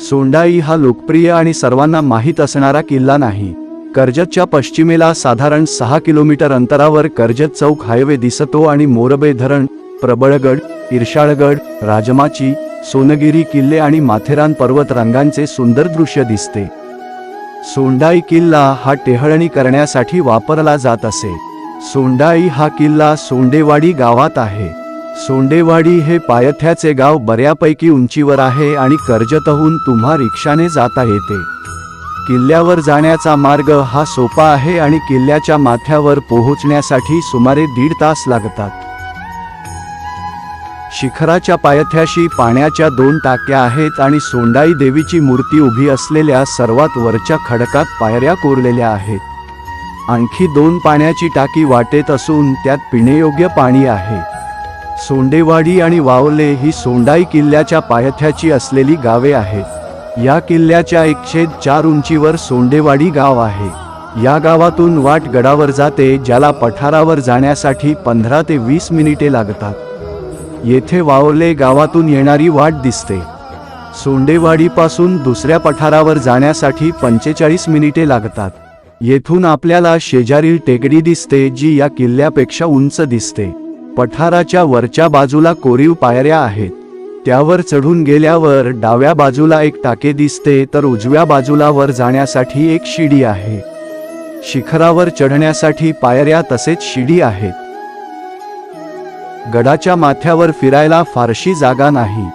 सोंडाई हा लोकप्रिय आणि सर्वांना माहीत असणारा किल्ला नाही. कर्जतच्या पश्चिमेला साधारण सहा किलोमीटर अंतरावर कर्जत चौक हायवे दिसतो आणि मोरबे धरण प्रबळगड इर्शाळगड राजमाची सोनगिरी किल्ले आणि माथेरान पर्वत रंगांचे सुंदर दृश्य दिसते. सोंडाई किल्ला हा टेहळणी करण्यासाठी वापरला जात असे. सोंडाई हा किल्ला सोंडेवाडी गावात आहे. सोंडेवाडी हे पायथ्याचे गाव बऱ्यापैकी उंचीवर आहे आणि कर्जतहून तुम्हा रिक्षाने जाता येते किल्ल्यावर जाण्याचा मार्ग हा सोपा आहे आणि किल्ल्याच्या माथ्यावर पोहोचण्यासाठी सुमारे दीड तास लागतात. शिखराच्या पायथ्याशी पाण्याच्या दोन टाक्या आहेत आणि सोंडाई देवीची मूर्ती उभी असलेल्या सर्वात वरच्या खडकात पायऱ्या कोरलेल्या आहेत. आणखी दोन पाण्याची टाकी वाटेत असून त्यात पिण्यायोग्य पाणी आहे. सोंडेवाडी आणि वावले ही सोंडाई किल्ल्याच्या पायथ्याची असलेली गावे आहेत. या किल्ल्याच्या एकशे चार उंचीवर सोंडेवाडी गाव आहे. या गावातून वाट गडावर जाते ज्याला पठारावर जाण्यासाठी पंधरा ते वीस मिनिटे लागतात. येथे वावले गावातून येणारी वाट दिसते. सोंडेवाडीपासून दुसऱ्या पठारावर जाण्यासाठी पंचेचाळीस मिनिटे लागतात. येथून आपल्याला शेजारील टेकडी दिसते जी या किल्ल्यापेक्षा उंच दिसते. पठाराच्या वरच्या बाजूला कोरीव पायऱ्या आहेत. त्यावर चढून गेल्यावर डाव्या बाजूला एक टाके दिसते तर उजव्या बाजूला वर जाण्यासाठी एक शिडी आहे. शिखरावर चढण्यासाठी पायऱ्या तसेच शिडी आहेत. गडाच्या माथ्यावर फिरायला फारशी जागा नाही.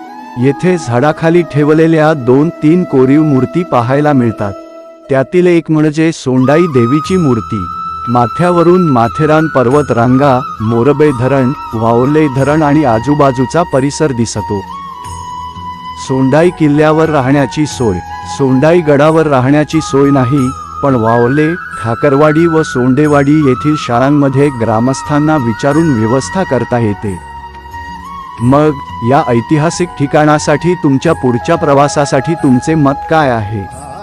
येथे झाडाखाली ठेवलेल्या दोन तीन कोरीव मूर्ती पाहायला मिळतात. त्यातील एक म्हणजे सोंडाई देवीची मूर्ती. माथ्यावरून माथेरान पर्वत रांगा मोरबे धरण वावले धरण आणि आजूबाजूचा परिसर दिसतो. सोंडाई किल्ल्यावर राहण्याची सोय. सोंडाई गडावर राहण्याची सोय नाही पण वावले ठाकरवाडी व सोंडेवाडी येथील शाळांमध्ये ग्रामस्थांना विचारून व्यवस्था करता येते. मग या ऐतिहासिक ठिकाणासाठी तुमच्या पुढच्या प्रवासासाठी तुमचे मत काय आहे?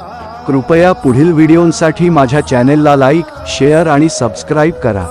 कृपया पुढील व्हिडिओंसाठी माझ्या चॅनेलला लाईक शेअर आणि सबस्क्राईब करा.